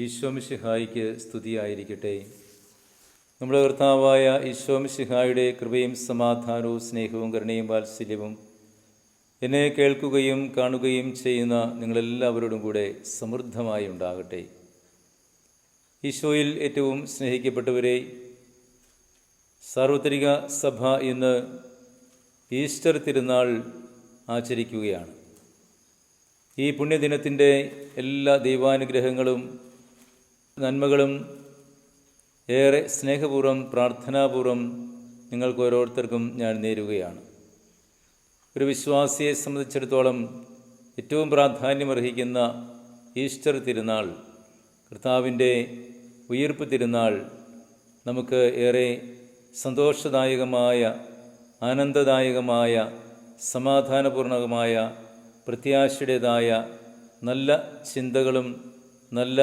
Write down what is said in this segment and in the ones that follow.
ഈശോമിഷിഹായിക്ക് സ്തുതിയായിരിക്കട്ടെ. നമ്മുടെ കർത്താവായ ഈശോമിഷിഹായുടെ കൃപയും സമാധാനവും സ്നേഹവും കരുണയും വാത്സല്യവും എന്നെ കേൾക്കുകയും കാണുകയും ചെയ്യുന്ന നിങ്ങളെല്ലാവരോടും കൂടെ സമൃദ്ധമായി ഉണ്ടാകട്ടെ. ഈശോയിൽ ഏറ്റവും സ്നേഹിക്കപ്പെട്ടവരെ സാർവത്രിക സഭ ഇന്ന് ഈസ്റ്റർ തിരുനാൾ ആചരിക്കുകയാണ്. ഈ പുണ്യദിനത്തിന്റെ എല്ലാ ദൈവാനുഗ്രഹങ്ങളും നന്മകളും ഏറെ സ്നേഹപൂർവം പ്രാർത്ഥനാപൂർവം നിങ്ങൾക്ക് ഓരോരുത്തർക്കും ഞാൻ നേരുകയാണ്. ഒരു വിശ്വാസിയെ സംബന്ധിച്ചിടത്തോളം ഏറ്റവും പ്രാധാന്യമർഹിക്കുന്ന ഈസ്റ്റർ തിരുനാൾ കർത്താവിന്റെ ഉയർപ്പ് തിരുനാൾ നമുക്ക് ഏറെ സന്തോഷദായകമായ ആനന്ദദായകമായ സമാധാനപൂർണകമായ പ്രത്യാശയുടേതായ നല്ല ചിന്തകളും നല്ല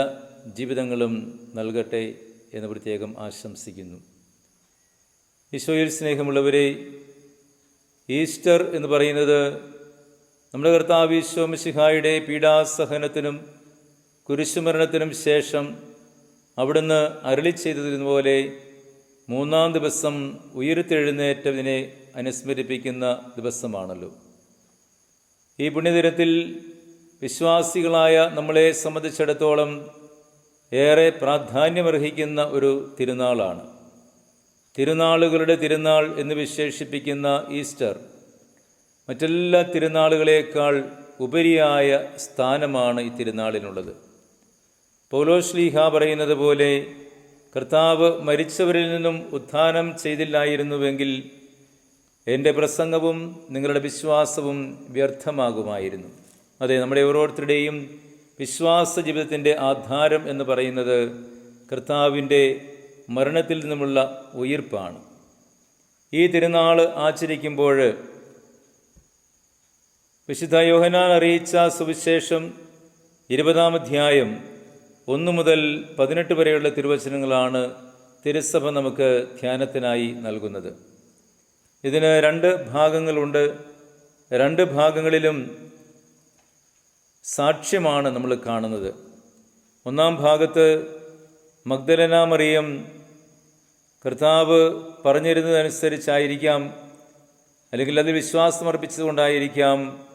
ജീവിതങ്ങളും നൽകട്ടെ എന്ന് പ്രത്യേകം ആശംസിക്കുന്നു. ഈശോയിൽ സ്നേഹമുള്ളവരെ ഈസ്റ്റർ എന്ന് പറയുന്നത് നമ്മുടെ കർത്താവ് ഈശോ മിശിഹായുടെ പീഡാസഹനത്തിനും കുരിശുമരണത്തിനും ശേഷം അവിടുന്ന് അരളി പോലെ മൂന്നാം ദിവസം ഉയർത്തെഴുന്നേറ്റതിനെ അനുസ്മരിപ്പിക്കുന്ന ദിവസമാണല്ലോ. ഈ പുണ്യദിനത്തിൽ വിശ്വാസികളായ നമ്മളെ സംബന്ധിച്ചിടത്തോളം ഏറെ പ്രാധാന്യമർഹിക്കുന്ന ഒരു തിരുനാളാണ്. തിരുനാളുകളുടെ തിരുനാൾ എന്ന് വിശേഷിപ്പിക്കുന്ന ഈസ്റ്റർ മറ്റെല്ലാ തിരുനാളുകളേക്കാൾ ഉപരിയായ സ്ഥാനമാണ് ഈ തിരുനാളിനുള്ളത്. പൗലോശ്ലീഹ പറയുന്നത് പോലെ കർത്താവ് മരിച്ചവരിൽ നിന്നും ഉത്ഥാനം ചെയ്തില്ലായിരുന്നുവെങ്കിൽ എന്റെ പ്രസംഗവും നിങ്ങളുടെ വിശ്വാസവും വ്യർത്ഥമാകുമായിരുന്നു. അതെ നമ്മുടെ ഓരോരുത്തരുടെയും വിശ്വാസ ജീവിതത്തിന്റെ ആധാരം എന്ന് പറയുന്നത് കർത്താവിന്റെ മരണത്തിൽ നിന്നുമുള്ള ഉയിർപ്പാണ്. ഈ തിരുനാൾ ആചരിക്കുമ്പോൾ വിശുദ്ധ യോഹനാൻ അറിയിച്ച സുവിശേഷം ഇരുപതാം അധ്യായം ഒന്നു മുതൽ പതിനെട്ട് വരെയുള്ള തിരുവചനങ്ങളാണ് തിരുസഭ നമുക്ക് ധ്യാനത്തിനായി നൽകുന്നത്. ഇതിന് രണ്ട് ഭാഗങ്ങളുണ്ട്. രണ്ട് ഭാഗങ്ങളിലും സാക്ഷ്യമാണ് നമ്മൾ കാണുന്നത്. ഒന്നാം ഭാഗത്ത് മഗ്ദലന മറിയം കർത്താവ് പറഞ്ഞിരുന്നതനുസരിച്ചായിരിക്കാം അല്ലെങ്കിൽ അതിൽ വിശ്വാസമർപ്പിച്ചതുകൊണ്ടായിരിക്കാം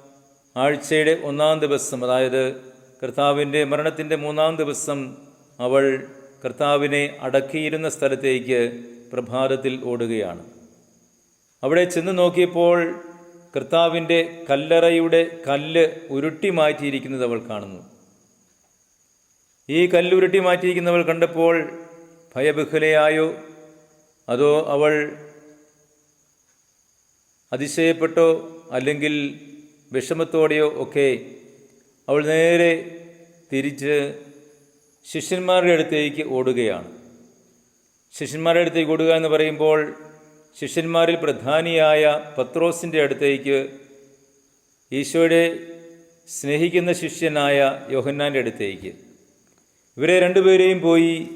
ആഴ്ചയുടെ ഒന്നാം ദിവസം അതായത് കർത്താവിന്റെ മരണത്തിന്റെ മൂന്നാം ദിവസം അവൾ കർത്താവിനെ അടക്കിയിരുന്ന സ്ഥലത്തേക്ക് പ്രഭാതത്തിൽ ഓടുകയാണ്. അവിടെ ചെന്ന് നോക്കിയപ്പോൾ കർത്താവിന്റെ കല്ലറയുടെ കല്ല് ഉരുട്ടി മാറ്റിയിരിക്കുന്നത് അവൾ കാണുന്നു. ഈ കല്ലുരുട്ടി മാറ്റിയിരിക്കുന്നവൾ കണ്ടപ്പോൾ ഭയബഹുലയായോ? അതോ അവൾ അതിശയപ്പെട്ടോ? അല്ലെങ്കിൽ വിഷമത്തോടെയോ ഒക്കെ അവൾ നേരെ തിരിച്ച് ശിഷ്യന്മാരുടെ അടുത്തേക്ക് ഓടുകയാണ്. ശിഷ്യന്മാരുടെ അടുത്തേക്ക് ഓടുക എന്ന് പറയുമ്പോൾ ശിഷ്യന്മാരിൽ പ്രധാനിയായ പത്രോസിന്റെ അടുത്തേക്ക് ഈശോയുടെ സ്നേഹിക്കുന്ന ശിഷ്യനായ യോഹന്നാന്റെ അടുത്തേക്ക്. ഇവരെ രണ്ടുപേരെയും പോയി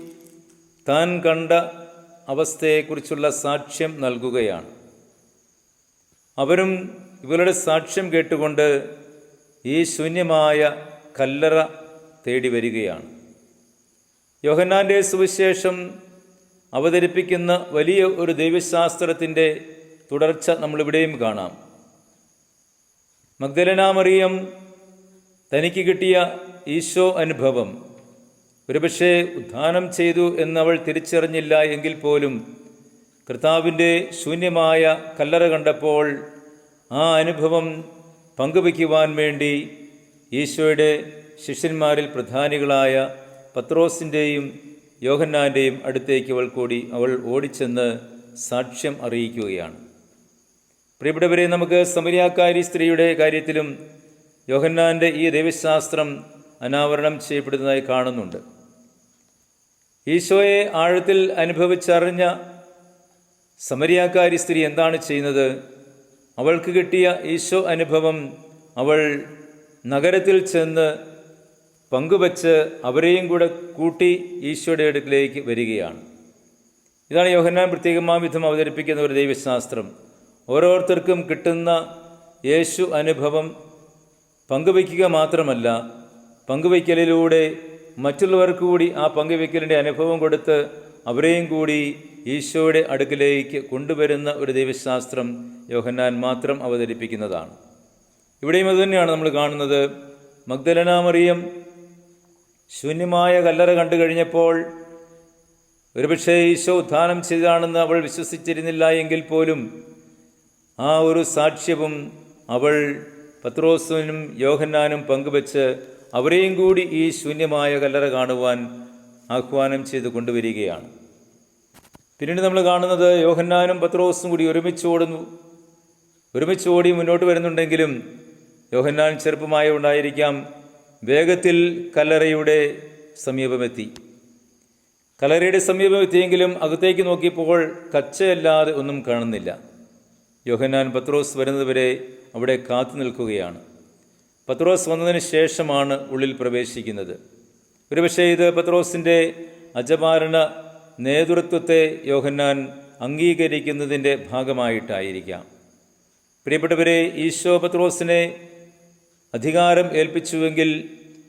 താൻ കണ്ട അവസ്ഥയെക്കുറിച്ചുള്ള സാക്ഷ്യം നൽകുകയാണ്. അവരും ഇവരുടെ സാക്ഷ്യം കേട്ടുകൊണ്ട് ഈ ശൂന്യമായ കല്ലറ തേടി വരികയാണ്. യോഹന്നാന്റെ സുവിശേഷം അവതരിപ്പിക്കുന്ന വലിയ ഒരു ദൈവശാസ്ത്രത്തിന്റെ തുടർച്ച നമ്മളിവിടെയും കാണാം. മഗ്ദലനാമറിയം തനിക്ക് കിട്ടിയ ഈശോ അനുഭവം. ഒരുപക്ഷെ ഉദ്ധാനം ചെയ്തു എന്നവൾ തിരിച്ചറിഞ്ഞില്ല എങ്കിൽ പോലും കർത്താവിന്റെ ശൂന്യമായ കല്ലറ കണ്ടപ്പോൾ ആ അനുഭവം പങ്കുവയ്ക്കുവാൻ വേണ്ടി ഈശോയുടെ ശിഷ്യന്മാരിൽ പ്രധാനികളായ പത്രോസിന്റെയും യോഹന്നാന്റെയും അടുത്തേക്ക് അവൾ കൂടി അവൾ ഓടിച്ചെന്ന് സാക്ഷ്യം അറിയിക്കുകയാണ്. പ്രിയപ്പെട്ടവരെ നമുക്ക് സമരിയാക്കാരി സ്ത്രീയുടെ കാര്യത്തിലും യോഹന്നാന്റെ ഈ ദൈവശാസ്ത്രം അനാവരണം ചെയ്യപ്പെടുന്നതായി കാണുന്നുണ്ട്. ഈശോയെ ആഴത്തിൽ അനുഭവിച്ചറിഞ്ഞ സമരിയാക്കാരി സ്ത്രീ എന്താണ് ചെയ്യുന്നത്? അവൾക്ക് കിട്ടിയ ഈശോ അനുഭവം അവൾ നഗരത്തിൽ ചെന്ന് പങ്കുവച്ച് അവരെയും കൂടെ കൂട്ടി ഈശോയുടെ അടുക്കിലേക്ക് വരികയാണ്. ഇതാണ് യോഹന്നാൻ പ്രത്യേകമായ വിധം അവതരിപ്പിക്കുന്ന ഒരു ദൈവശാസ്ത്രം. ഓരോരുത്തർക്കും കിട്ടുന്ന യേശു അനുഭവം പങ്കുവയ്ക്കുക മാത്രമല്ല പങ്കുവയ്ക്കലിലൂടെ മറ്റുള്ളവർക്ക് കൂടി ആ പങ്കുവയ്ക്കലിന്റെ അനുഭവം കൊടുത്ത് അവരെയും കൂടി ഈശോയുടെ അടുക്കിലേക്ക് കൊണ്ടുവരുന്ന ഒരു ദൈവശാസ്ത്രം യോഹന്നാൻ മാത്രം അവതരിപ്പിക്കുന്നതാണ്. ഇവിടെയും അതുതന്നെയാണ് നമ്മൾ കാണുന്നത്. മഗ്ദലനാമറിയം ശൂന്യമായ കല്ലറ കണ്ടു കഴിഞ്ഞപ്പോൾ ഒരുപക്ഷെ ഈശോ ഉദ്ധാനം ചെയ്താണെന്ന് അവൾ വിശ്വസിച്ചിരുന്നില്ല എങ്കിൽ പോലും ആ ഒരു സാക്ഷ്യവും അവൾ പത്രോസിനും യോഹന്നാനും പങ്കുവച്ച് അവരെയും കൂടി ഈ ശൂന്യമായ കല്ലറ കാണുവാൻ ആഹ്വാനം ചെയ്ത് കൊണ്ടുവരികയാണ്. പിന്നീട് നമ്മൾ കാണുന്നത് യോഹന്നാനും പത്രോസും കൂടി ഒരുമിച്ച് ഓടുന്നു. ഒരുമിച്ച് ഓടി മുന്നോട്ട് വരുന്നുണ്ടെങ്കിലും യോഹന്നാൻ ചെറുപ്പമായ ഉണ്ടായിരിക്കാം വേഗത്തിൽ കല്ലറയുടെ സമീപമെത്തി. കല്ലറയുടെ സമീപമെത്തിയെങ്കിലും അകത്തേക്ക് നോക്കിയപ്പോൾ കച്ചയല്ലാതെ ഒന്നും കാണുന്നില്ല. യോഹന്നാൻ പത്രോസ് വരുന്നതുവരെ അവിടെ കാത്തു നിൽക്കുകയാണ്. പത്രോസ് വന്നതിന് ശേഷമാണ് ഉള്ളിൽ പ്രവേശിക്കുന്നത്. ഒരുപക്ഷെ ഇത് പത്രോസിന്റെ അജമാരണ നേതൃത്വത്തെ യോഹന്നാൻ അംഗീകരിക്കുന്നതിന്റെ ഭാഗമായിട്ടായിരിക്കാം. പ്രിയപ്പെട്ടവരെ ഈശോ പത്രോസിനെ അധികാരം ഏൽപ്പിച്ചുവെങ്കിൽ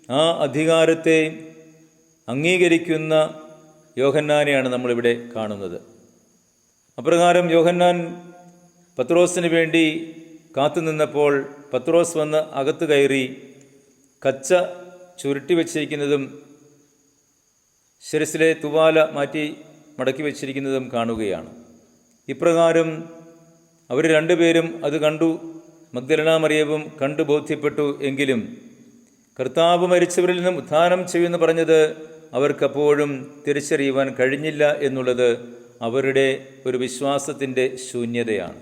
ആ അധികാരത്തെ അംഗീകരിക്കുന്ന യോഹന്നാനെയാണ് നമ്മളിവിടെ കാണുന്നത്. അപ്രകാരം യോഹന്നാൻ പത്രോസിന് വേണ്ടി കാത്തുനിന്നപ്പോൾ പത്രോസ് വന്ന് അകത്ത് കയറി കച്ച ചുരുട്ടി വച്ചിരിക്കുന്നതും ശിരസിലെ തുവാല മാറ്റി മടക്കി വച്ചിരിക്കുന്നതും കാണുകയാണ്. ഇപ്രകാരം അവർ രണ്ടുപേരും അത് കണ്ടു. മഗ്ദലനാമറിയവും കണ്ടു ബോധ്യപ്പെട്ടു എങ്കിലും കർത്താവ് മരിച്ചവരിൽ നിന്നും ഉത്ഥാനം ചെയ്യുമെന്ന് പറഞ്ഞത് അവർക്കപ്പോഴും തിരിച്ചറിയുവാൻ കഴിഞ്ഞില്ല എന്നുള്ളത് അവരുടെ ഒരു വിശ്വാസത്തിന്റെ ശൂന്യതയാണ്.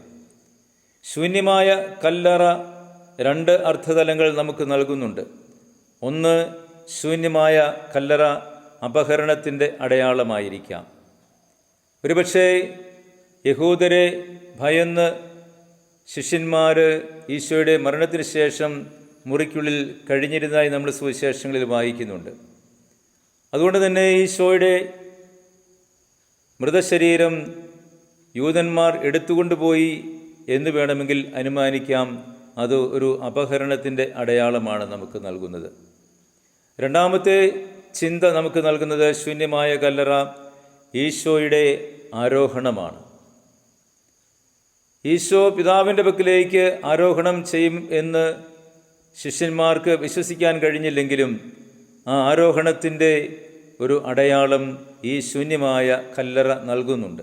ശൂന്യമായ കല്ലറ രണ്ട് അർത്ഥതലങ്ങൾ നമുക്ക് നൽകുന്നുണ്ട്. ഒന്ന് ശൂന്യമായ കല്ലറ അപഹരണത്തിന്റെ അടയാളമായിരിക്കാം. ഒരുപക്ഷേ യഹൂദരെ ഭയന്ന് ശിഷ്യന്മാർ ഈശോയുടെ മരണത്തിന് ശേഷം മുറിക്കുള്ളിൽ കഴിഞ്ഞിരുന്നതായി നമ്മൾ സുവിശേഷങ്ങളിൽ വായിക്കുന്നുണ്ട്. അതുകൊണ്ട് തന്നെ ഈശോയുടെ മൃതശരീരം യൂതന്മാർ എടുത്തുകൊണ്ടുപോയി എന്ന് വേണമെങ്കിൽ അനുമാനിക്കാം. അത് ഒരു അപഹരണത്തിന്റെ അടയാളമാണ് നമുക്ക് നൽകുന്നത്. രണ്ടാമത്തെ ചിന്ത നമുക്ക് നൽകുന്നത് ശൂന്യമായ കല്ലറ ഈശോയുടെ ആരോഹണമാണ്. ഈശോ പിതാവിന്റെ പക്കലേക്ക് ആരോഹണം ചെയ്യും എന്ന് ശിഷ്യന്മാർക്ക് വിശ്വസിക്കാൻ കഴിഞ്ഞില്ലെങ്കിലും ആ ആരോഹണത്തിന്റെ ഒരു അടയാളം ഈ ശൂന്യമായ കല്ലറ നൽകുന്നുണ്ട്.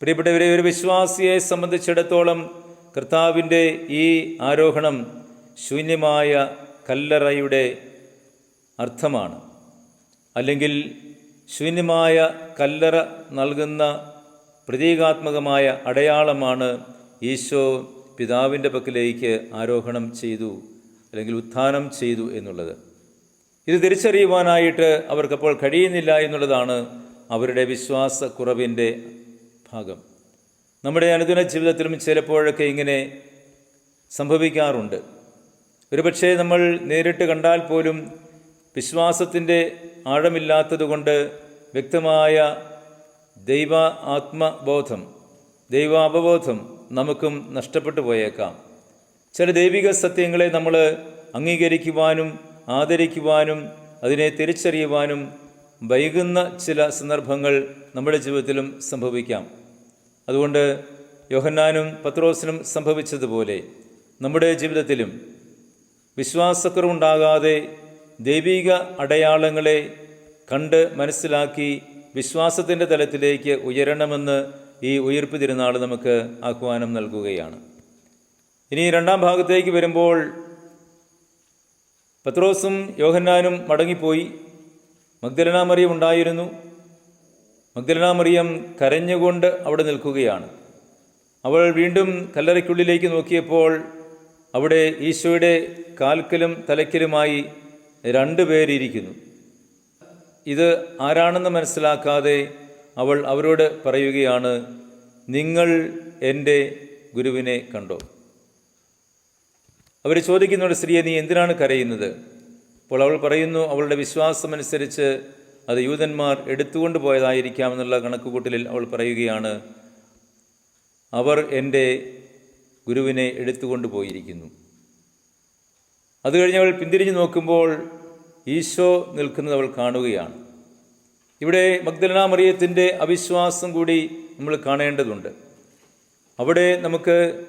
പ്രിയപ്പെട്ടവരെ ഒരു വിശ്വാസിയെ സംബന്ധിച്ചിടത്തോളം കർത്താവിന്റെ ഈ ആരോഹണം ശൂന്യമായ കല്ലറയുടെ അർത്ഥമാണ്. അല്ലെങ്കിൽ ശൂന്യമായ കല്ലറ നൽകുന്ന പ്രതീകാത്മകമായ അടയാളമാണ് ഈശോ പിതാവിന്റെ പക്കലേക്ക് ആരോഹണം ചെയ്തു അല്ലെങ്കിൽ ഉത്ഥാനം ചെയ്തു എന്നുള്ളത്. ഇത് തിരിച്ചറിയുവാനായിട്ട് അവർക്കപ്പോൾ കഴിയുന്നില്ല എന്നുള്ളതാണ് അവരുടെ വിശ്വാസക്കുറവിന്റെ ഭാഗം. നമ്മുടെ അനുദിന ജീവിതത്തിലും ചിലപ്പോഴൊക്കെ ഇങ്ങനെ സംഭവിക്കാറുണ്ട്. ഒരുപക്ഷെ നമ്മൾ നേരിട്ട് കണ്ടാൽ പോലും വിശ്വാസത്തിന്റെ ആഴമില്ലാത്തതുകൊണ്ട് വ്യക്തമായ ദൈവ ആത്മബോധം ദൈവ അവബോധം നമുക്കും നഷ്ടപ്പെട്ടു പോയേക്കാം. ചില ദൈവിക സത്യങ്ങളെ നമ്മൾ അംഗീകരിക്കുവാനും ആദരിക്കുവാനും അതിനെ തിരിച്ചറിയുവാനും വൈകുന്ന ചില സന്ദർഭങ്ങൾ നമ്മുടെ ജീവിതത്തിലും സംഭവിക്കാം. അതുകൊണ്ട് യോഹന്നാനും പത്രോസിനും സംഭവിച്ചതുപോലെ നമ്മുടെ ജീവിതത്തിലും വിശ്വാസക്കുറവുണ്ടാകാതെ ദൈവിക അടയാളങ്ങളെ കണ്ട് മനസ്സിലാക്കി വിശ്വാസത്തിന്റെ തലത്തിലേക്ക് ഉയരണമെന്ന് ഈ ഉയർപ്പ് തിരുനാൾ നമുക്ക് ആഹ്വാനം നൽകുകയാണ്. ഇനി രണ്ടാം ഭാഗത്തേക്ക് വരുമ്പോൾ പത്രോസും യോഹന്നാനും മടങ്ങിപ്പോയി. മഗ്ദലനാമറിയം ഉണ്ടായിരുന്നു. മഗ്ദലനാമറിയം കരഞ്ഞുകൊണ്ട് അവിടെ നിൽക്കുകയാണ്. അവൾ വീണ്ടും കല്ലറയ്ക്കുള്ളിലേക്ക് നോക്കിയപ്പോൾ അവിടെ ഈശോയുടെ കാൽക്കലും തലയ്ക്കലുമായി രണ്ടു പേരിയ്ക്കുന്നു ഇത് ആരാണെന്ന് മനസ്സിലാക്കാതെ അവൾ അവരോട് പറയുകയാണ് നിങ്ങൾ എന്റെ ഗുരുവിനെ കണ്ടോ? അവർ ചോദിക്കുന്നുണ്ട് സ്ത്രീയെ നീ എന്തിനാണ് കരയുന്നത്? അപ്പോൾ അവൾ പറയുന്നു അവളുടെ വിശ്വാസമനുസരിച്ച് അത് യൂതന്മാർ എടുത്തുകൊണ്ട് പോയതായിരിക്കാം എന്നുള്ള കണക്കുകൂട്ടലിൽ അവൾ പറയുകയാണ് അവർ എന്റെ ഗുരുവിനെ എടുത്തുകൊണ്ട് പോയിരിക്കുന്നു. അത് കഴിഞ്ഞ് അവൾ പിന്തിരിഞ്ഞു നോക്കുമ്പോൾ ഈശോ നിൽക്കുന്നത് അവൾ കാണുകയാണ്. ഇവിടെ മഗ്ദലന മറിയത്തിന്റെ അവിശ്വാസം കൂടി നമ്മൾ കാണേണ്ടതുണ്ട്. അവിടെ നമുക്ക്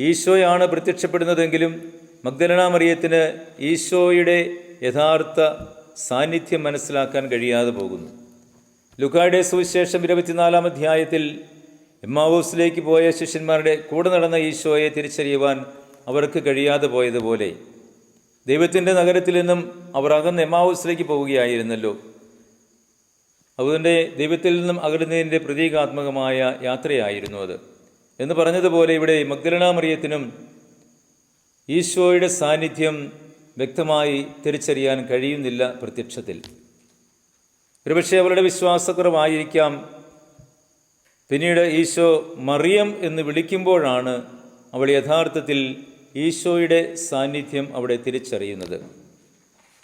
ഈശോയാണ് പ്രത്യക്ഷപ്പെടുന്നതെങ്കിലും മഗ്ദലന മറിയത്തിന് ഈശോയുടെ യഥാർത്ഥ സാന്നിധ്യം മനസ്സിലാക്കാൻ കഴിയാതെ പോകുന്നു. ലുക്കായുടെ സുവിശേഷം ഇരുപത്തിനാലാം അധ്യായത്തിൽ എമ്മാവൂസിലേക്ക് പോയ ശിഷ്യന്മാരുടെ കൂടെ നടന്ന ഈശോയെ തിരിച്ചറിയുവാൻ അവർക്ക് കഴിയാതെ പോയതുപോലെ ദൈവത്തിന്റെ നഗരത്തിൽ നിന്നും അവർ അകന്ന് എമ്മാവൂസിലേക്ക് പോവുകയായിരുന്നല്ലോ. അതുകൊണ്ട് ദൈവത്തിൽ നിന്നും അകലുന്നതിന്റെ പ്രതീകാത്മകമായ യാത്രയായിരുന്നു അത്. എന്ന് പറഞ്ഞതുപോലെ ഇവിടെ മഗ്ദലന മറിയത്തിനും ഈശോയുടെ സാന്നിധ്യം വ്യക്തമായി തിരിച്ചറിയാൻ കഴിയുന്നില്ല പ്രത്യക്ഷത്തിൽ. ഒരുപക്ഷെ അവരുടെ വിശ്വാസക്കുറവായിരിക്കാം. പിന്നീട് ഈശോ മറിയം എന്ന് വിളിക്കുമ്പോഴാണ് അവൾ യഥാർത്ഥത്തിൽ ഈശോയുടെ സാന്നിധ്യം അവിടെ തിരിച്ചറിയുന്നത്.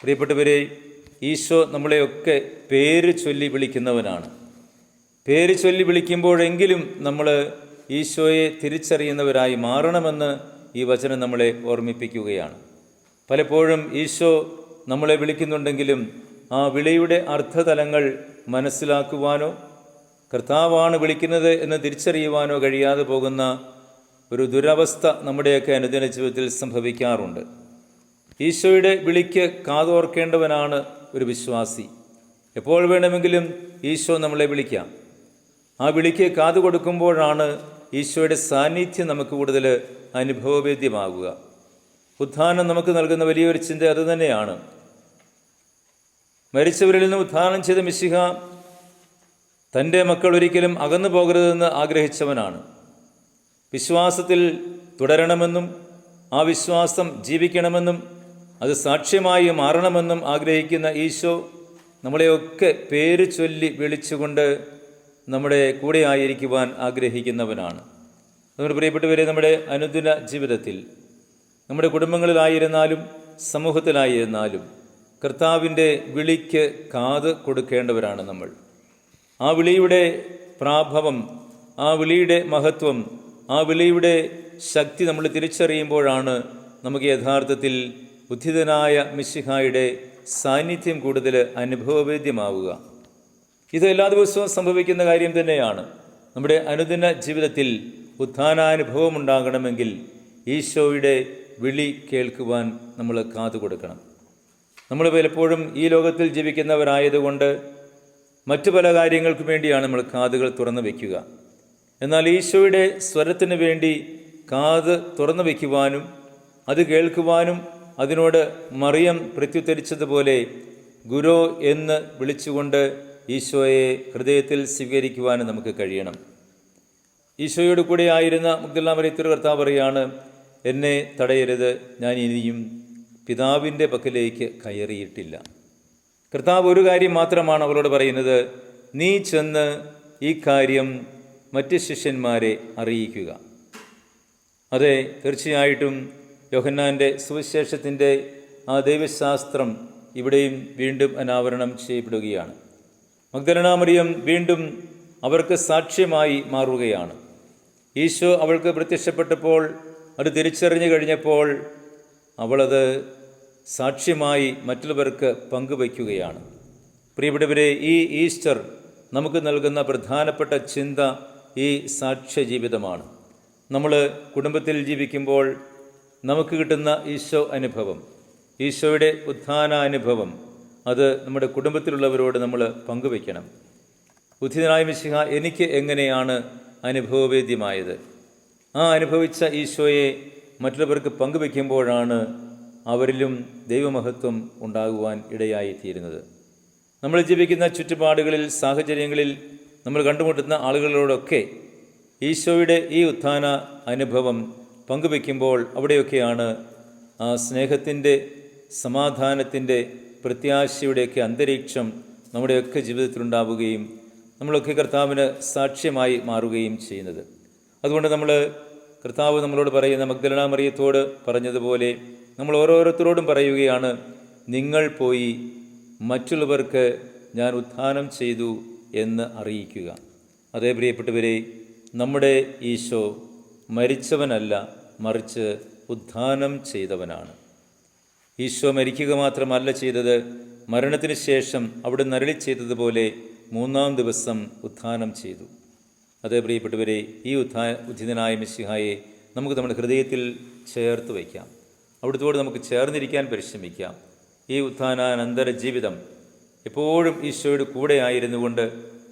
പ്രിയപ്പെട്ടവരെ ഈശോ നമ്മളെയൊക്കെ പേര് ചൊല്ലി വിളിക്കുന്നവനാണ്. പേര് ചൊല്ലി വിളിക്കുമ്പോഴെങ്കിലും നമ്മൾ ഈശോയെ തിരിച്ചറിയുന്നവരായി മാറണമെന്ന് ഈ വചനം നമ്മളെ ഓർമ്മിപ്പിക്കുകയാണ്. പലപ്പോഴും ഈശോ നമ്മളെ വിളിക്കുന്നുണ്ടെങ്കിലും ആ വിളിയുടെ അർത്ഥതലങ്ങൾ മനസ്സിലാക്കുവാനോ കർത്താവാണ് വിളിക്കുന്നത് എന്ന് തിരിച്ചറിയുവാനോ കഴിയാതെ പോകുന്ന ഒരു ദുരവസ്ഥ നമ്മുടെയൊക്കെ അനുദിന ജീവിതത്തിൽ സംഭവിക്കാറുണ്ട്. ഈശോയുടെ വിളിക്ക് കാതോർക്കേണ്ടവനാണ് ഒരു വിശ്വാസി. എപ്പോൾ വേണമെങ്കിലും ഈശോ നമ്മളെ വിളിക്കാം. ആ വിളിക്ക് കാതു കൊടുക്കുമ്പോഴാണ് ഈശോയുടെ സാന്നിധ്യം നമുക്ക് കൂടുതൽ അനുഭവവേദ്യമാകുക. ഉത്ഥാനം നമുക്ക് നൽകുന്ന വലിയൊരു ചിന്ത അത് തന്നെയാണ്. മരിച്ചവരിൽ നിന്ന് ഉത്ഥാനം ചെയ്ത മിശിഹ തന്റെ മക്കൾ ഒരിക്കലും അകന്നു പോകരുതെന്ന് ആഗ്രഹിച്ചവനാണ്. വിശ്വാസത്തിൽ തുടരണമെന്നും ആ വിശ്വാസം ജീവിക്കണമെന്നും അത് സാക്ഷ്യമായി മാറണമെന്നും ആഗ്രഹിക്കുന്ന ഈശോ നമ്മളെയൊക്കെ പേര് ചൊല്ലി വിളിച്ചുകൊണ്ട് നമ്മുടെ കൂടെ ആയിരിക്കുവാൻ ആഗ്രഹിക്കുന്നവനാണ്. നമ്മുടെ പ്രിയപ്പെട്ടവരെ നമ്മുടെ അനുദിന ജീവിതത്തിൽ നമ്മുടെ കുടുംബങ്ങളിലായിരുന്നാലും സമൂഹത്തിലായിരുന്നാലും കർത്താവിന്റെ വിളിക്ക് കാത് കൊടുക്കേണ്ടവരാണ് നമ്മൾ. ആ വിളിയുടെ പ്രാഭവം ആ വിളിയുടെ മഹത്വം ആ വിളിയുടെ ശക്തി നമ്മൾ തിരിച്ചറിയുമ്പോഴാണ് നമുക്ക് യഥാർത്ഥത്തിൽ ഉദ്ധിതനായ മിശിഹായുടെ സാന്നിധ്യം കൂടുതൽ അനുഭവവേദ്യമാവുക. ഇത് എല്ലാ ദിവസവും സംഭവിക്കുന്ന കാര്യം തന്നെയാണ്. നമ്മുടെ അനുദിന ജീവിതത്തിൽ ഉത്ഥാനാനുഭവം ഉണ്ടാകണമെങ്കിൽ ഈശോയുടെ വിളി കേൾക്കുവാൻ നമ്മൾ കാതു കൊടുക്കണം. നമ്മൾ പലപ്പോഴും ഈ ലോകത്തിൽ ജീവിക്കുന്നവരായതുകൊണ്ട് മറ്റു പല കാര്യങ്ങൾക്കും വേണ്ടിയാണ് നമ്മൾ കാതുകൾ തുറന്നു വയ്ക്കുക എന്നാൽ ഈശോയുടെ സ്വരത്തിന് വേണ്ടി കാത് തുറന്നു വയ്ക്കുവാനും അത് കേൾക്കുവാനും അതിനോട് മറിയം പ്രത്യുത്തരിച്ചതുപോലെ ഗുരു എന്ന് വിളിച്ചുകൊണ്ട് ഈശോയെ ഹൃദയത്തിൽ സ്വീകരിക്കുവാനും നമുക്ക് കഴിയണം. ഈശോയോട് കൂടെ ആയിരുന്ന മുഗ്ദുല്ലാമലി കർത്താവ് പറയാണ് എന്നെ തടയരുത് ഞാൻ ഇനിയും പിതാവിന്റെ പക്കലേക്ക് കയറിയിട്ടില്ല. കർത്താവ് ഒരു കാര്യം മാത്രമാണ് അവളോട് പറയുന്നത് നീ ചെന്ന് ഈ കാര്യം മറ്റ് ശിഷ്യന്മാരെ അറിയിക്കുക. അതെ തീർച്ചയായിട്ടും യോഹന്നാന്റെ സുവിശേഷത്തിന്റെ ആ ദൈവശാസ്ത്രം ഇവിടെയും വീണ്ടും അനാവരണം ചെയ്യപ്പെടുകയാണ്. മഗ്ദലനാമറിയം വീണ്ടും അവർക്ക് സാക്ഷ്യമായി മാറുകയാണ്. ഈശോ അവൾക്ക് പ്രത്യക്ഷപ്പെട്ടപ്പോൾ അത് തിരിച്ചറിഞ്ഞു കഴിഞ്ഞപ്പോൾ അവളത് സാക്ഷ്യമായി മറ്റുള്ളവർക്ക് പങ്കുവയ്ക്കുകയാണ്. പ്രിയപ്പെട്ടവരെ ഈ ഈസ്റ്റർ നമുക്ക് നൽകുന്ന പ്രധാനപ്പെട്ട ചിന്ത ഈ സാക്ഷ്യ ജീവിതമാണ് നമ്മൾ കുടുംബത്തിൽ ജീവിക്കുമ്പോൾ നമുക്ക് കിട്ടുന്ന ഈശോ അനുഭവം ഈശോയുടെ ഉത്ഥാന അനുഭവം അത് നമ്മുടെ കുടുംബത്തിലുള്ളവരോട് നമ്മൾ പങ്കുവയ്ക്കണം. ഉദ്ധിതനായ മിശിഹ എനിക്ക് എങ്ങനെയാണ് അനുഭവവേദ്യമായത്? ആ അനുഭവിച്ച ഈശോയെ മറ്റുള്ളവർക്ക് പങ്കുവയ്ക്കുമ്പോഴാണ് അവരിലും ദൈവമഹത്വം ഉണ്ടാകുവാൻ ഇടയായിത്തീരുന്നത്. നമ്മൾ ജീവിക്കുന്ന ചുറ്റുപാടുകളിൽ സാഹചര്യങ്ങളിൽ നമ്മൾ കണ്ടുമുട്ടുന്ന ആളുകളോടൊക്കെ ഈശോയുടെ ഈ ഉത്ഥാന അനുഭവം പങ്കുവെക്കുമ്പോൾ അവിടെയൊക്കെയാണ് ആ സ്നേഹത്തിന്റെ സമാധാനത്തിന്റെ പ്രത്യാശയുടെയൊക്കെ അന്തരീക്ഷം നമ്മുടെയൊക്കെ ജീവിതത്തിലുണ്ടാവുകയും നമ്മളൊക്കെ കർത്താവിന് സാക്ഷ്യമായി മാറുകയും ചെയ്യുന്നത്. അതുകൊണ്ട് നമ്മൾ കർത്താവ് നമ്മളോട് പറയുന്ന മഗ്ദലന മറിയത്തോട് പറഞ്ഞതുപോലെ നമ്മൾ ഓരോരുത്തരോടും പറയുകയാണ് നിങ്ങൾ പോയി മറ്റുള്ളവർക്ക് ഞാൻ ഉത്ഥാനം ചെയ്തു എന്ന് അറിയിക്കുക. അതേ പ്രിയപ്പെട്ടവരെ നമ്മുടെ ഈശോ മരിച്ചവനല്ല മറിച്ച് ഉദ്ധാനം ചെയ്തവനാണ്. ഈശോ മരിക്കുക മാത്രമല്ല ചെയ്തത് മരണത്തിന് ശേഷം അവിടെ നരളി ചെയ്തതുപോലെ മൂന്നാം ദിവസം ഉത്ഥാനം ചെയ്തു. അതേ പ്രിയപ്പെട്ടവരെ ഈ ഉത്ഥാ ഉദ്ധിതനായ മിശിഹായെ നമുക്ക് നമ്മുടെ ഹൃദയത്തിൽ ചേർത്ത് വയ്ക്കാം. അവിടുത്തോട് നമുക്ക് ചേർന്നിരിക്കാൻ പരിശ്രമിക്കാം. ഈ ഉത്ഥാനാനന്തര ജീവിതം എപ്പോഴും ഈശോയുടെ കൂടെ ആയിരുന്നു കൊണ്ട്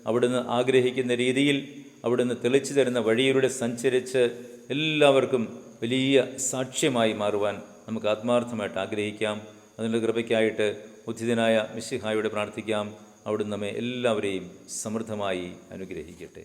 അവിടുന്ന് ആഗ്രഹിക്കുന്ന രീതിയിൽ അവിടുന്ന് തെളിച്ചു തരുന്ന വഴിയിലൂടെ സഞ്ചരിച്ച് എല്ലാവർക്കും വലിയ സാക്ഷ്യമായി മാറുവാൻ നമുക്ക് ആത്മാർത്ഥമായിട്ട് ആഗ്രഹിക്കാം. അതിനുള്ള കൃപയ്ക്കായിട്ട് ഉചിതനായ മിശിഹായോട് പ്രാർത്ഥിക്കാം. അവിടുന്ന് നമ്മെ എല്ലാവരെയും സമൃദ്ധമായി അനുഗ്രഹിക്കട്ടെ.